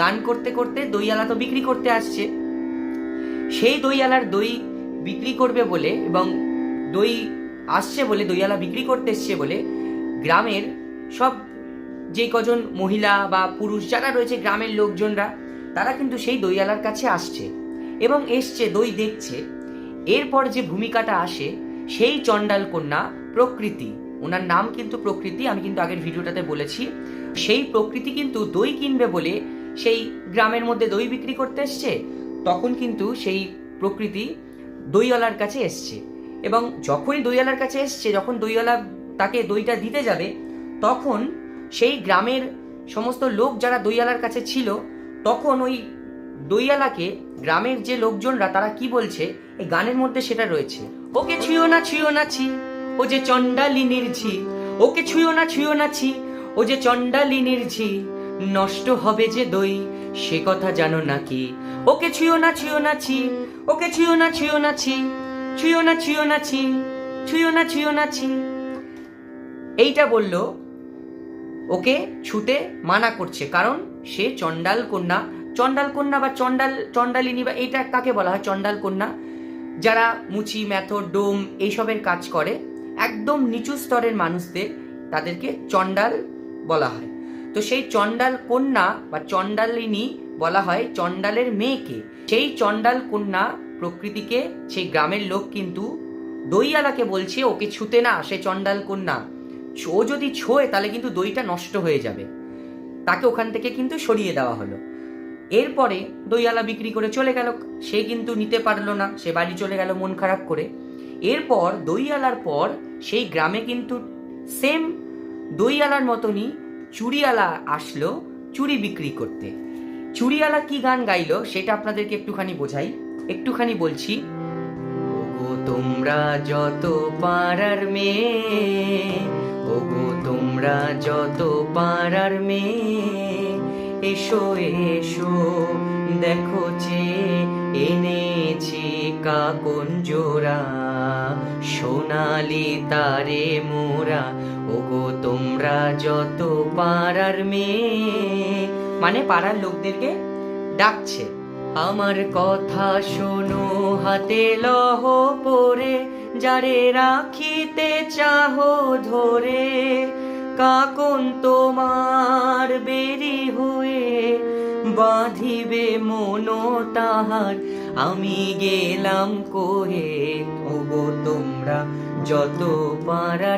গান করতে করতে দইয়ালা তো বিক্রি করতে আসছে। সেই দইয়ালার দই বিক্রি করবে বলে এবং দই আসছে বলে, দইয়ালা বিক্রি করতে এসছে বলে গ্রামের সব যে কজন মহিলা বা পুরুষ যারা রয়েছে গ্রামের লোকজনরা, তারা কিন্তু সেই দইয়ালার কাছে আসছে এবং এসছে, দই দেখছে। এরপর যে ভূমিকাটা আসে, সেই চণ্ডাল কন্যা প্রকৃতি। ওনার নাম কিন্তু প্রকৃতি, আমি কিন্তু আগের ভিডিওটাতে বলেছি। সেই প্রকৃতি কিন্তু দই কিনবে বলে সেই গ্রামের মধ্যে দই বিক্রি করতে এসছে, তখন কিন্তু সেই প্রকৃতি দইওয়ালার কাছে এসছে। এবং যখনই দইওয়ালার কাছে এসছে, যখন দইওয়ালা তাকে দইটা দিতে যাবে, তখন সেই গ্রামের সমস্ত লোক যারা দইওয়ালার কাছে ছিল, তখন ওই দইয়ালাকে গ্রামের যে লোকজনরা, তারা কি বলছে, এই গানের মধ্যে সেটা রয়েছে। ওকে ছুঁয়ো না ছুঁয়ো না ছি, ও যে চণ্ডালিনীর ঝি, ওকে ছুঁয়ো না ছুঁয়ো না ছি, ও যে চণ্ডালিনীর ঝি নষ্ট হবে যে দই, সে কথা জানো নাকি? ওকে ছুঁয়ো না ছুঁয়ো না, ছি। ওকে ছুঁয়ো না ছুঁয়ো না, ছি। ছুঁয়ো না ছুঁয়ো না, ছি। ছুঁয়ো না ছুঁয়ো না, ছি। এইটা বলল, ওকে ছুতে মানা করছে, কারণ সে চণ্ডাল কন্যা। চণ্ডাল কন্যা বা চণ্ডাল, চণ্ডালিনী বা এটা কাকে বলা হয়? চণ্ডাল কন্যা। যারা মুচি, ম্যাথর, ডোম এইসবের কাজ করে, একদম নিচু স্তরের মানুষদের তাদেরকে চণ্ডাল বলা হয়। তো সেই চণ্ডাল কন্যা বা চণ্ডালিনী বলা হয় চণ্ডালের মেয়েকে। সেই চণ্ডাল কন্যা প্রকৃতিকে, সেই গ্রামের লোক কিন্তু দইয়ালাকে বলছে, ওকে ছুতে না, সে চণ্ডাল কন্যা। ও যদি ছোঁয়, তাহলে কিন্তু দইটা নষ্ট হয়ে যাবে। তাকে ওখান থেকে কিন্তু সরিয়ে দেওয়া হলো। এরপরে দইয়ালা বিক্রি করে চলে গেল। সে কিন্তু নিতে পারল না, সে বাড়ি চলে গেল মন খারাপ করে। এরপর দইয়ালার পর সেই গ্রামে কিন্তু সেম দইয়ালার মতনই চুড়িয়ালা আসলো চুরি বিক্রি করতে। চুড়িয়ালা কি গান গাইলো সেটা আপনাদেরকে একটুখানি বোঝাই। একটুখানি বলছি। ওগো তোমরা যত পাড়ার মেয়ে, ওগো তোমরা যত পাড়ার মেয়ে, এসো এসো, দেখো যে এনেছি কাকন জোড়া, সোনালি তারে মোরা ওগো, তোমরা যত পাড়ার মেয়ে মানে পাড়ার লোকদেরকে ডাকছে। আমার কথা শোনো, হাতে লহ পরে, যারে রাখিতে চাহো ধরে, কাকন তোমার বেরি হয়ে বাঁধিবে মনো তাহার। আমি গেলাম কোহে, ওগো, তোমরা যত পারা